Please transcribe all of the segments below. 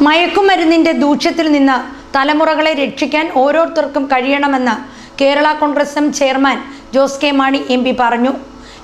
മയക്കുമരുന്നിന്റെ ദൂഷ്യത്തിൽ നിന്ന് തലമുറകളെ രക്ഷിക്കാൻ ഓരോരുത്തർക്കും കഴിയണമെന്ന് Kerala Congress M chairman Jose K Mani M പറഞ്ഞു.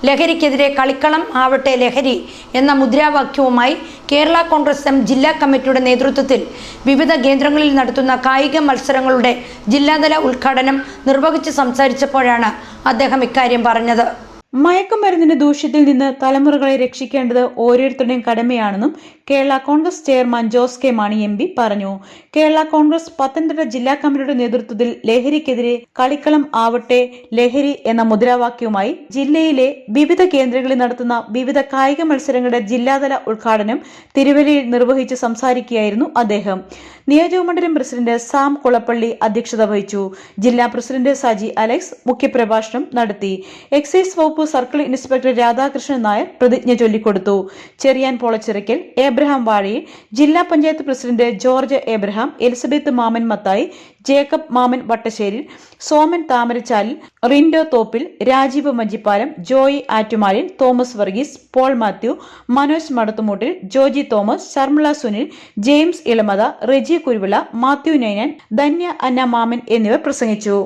ലഹരിക്കെതിരെ കളിക്കളം ആവട്ടെ ലഹരി എന്ന മുദ്രാവാക്യവുമായി കേരള കോൺഗ്രസ് എം ജില്ലാ കമ്മിറ്റിയുടെ നേതൃത്വത്തിൽ വിവിധ കേന്ദ്രങ്ങളിൽ നടത്തുന്ന കായിക മത്സരങ്ങളുടെ ജില്ലാതല ഉദ്ഘാടനം നിർവഹിച്ച് സംസാരിച്ചപ്പോഴാണ് അദ്ദേഹം ഇക്കാര്യം പറഞ്ഞത്. മയക്കുമരുന്നിന്റെ ദൂഷ്യത്തിൽ നിന്ന് തലമുറകളെ രക്ഷിക്കേണ്ടത് ഓരോരുത്തരുടെയും കടമയാണെന്നും Kerala Congress chairman Jose K Mani M P പറഞ്ഞു. കേരള കോൺഗ്രസ് പത്തനംതിട്ട ജില്ലാ കമ്മിറ്റിയുടെ നേതൃത്വത്തിൽ ലഹരിക്കെതിരെ കളിക്കളം ആവട്ടെ ലഹരി എന്ന മുദ്രാവാക്യവുമായി ജില്ലയിലെ വിവിധ കേന്ദ്രങ്ങളിൽ നടത്തുന്ന വിവിധ കായിക മത്സരങ്ങളുടെ ജില്ലാതല ഉദ്ഘാടനം തിരുവല്ലയിൽ നിർവഹിച്ച് സംസാരിക്കുകയായിരുന്നു അദ്ദേഹം. നിയോജകമണ്ഡലം പ്രസിഡന്റ് സാം കുളപ്പള്ളി അധ്യക്ഷത വഹിച്ചു. ജില്ലാ പ്രസിഡന്റ് സജി അലക്സ് മുഖ്യപ്രഭാഷണം നടത്തി. എക്സൈസ് വകുപ്പ് സർക്കിൾ ഇൻസ്പെക്ടർ രാധാകൃഷ്ണൻ നായർ പ്രതിജ്ഞ ചൊല്ലിക്കൊടുത്തു. ചെറിയാൻ പോളച്ചിറക്കൽ ഏബ്രഹാം വാഴയിൽ ജില്ലാ പഞ്ചായത്ത് പ്രസിഡന്റ് ജോർജ് ഏബ്രഹാം എലിസബത്ത് മാമൻ മത്തായി ജേക്കബ് മാമൻ വട്ടശ്ശേരിൽ സോമൻ താമരച്ചാലിൽ റിൻഡോ തോപ്പിൽ രാജീവ് മഞ്ചിപ്പാലം ജോയി ആറ്റുമാലിൽ തോമസ് വർഗീസ് പോൾ മാത്യു മനോജ് മടത്തുമൂട്ടിൽ ജോജി തോമസ് ശർമിള സുനിൽ ജെയിംസ് ഇളമത റെജി കുരുവിള മാത്യു നൈനാൻ ധന്യ അന്ന മാമൻ എന്നിവർ പ്രസംഗിച്ചു.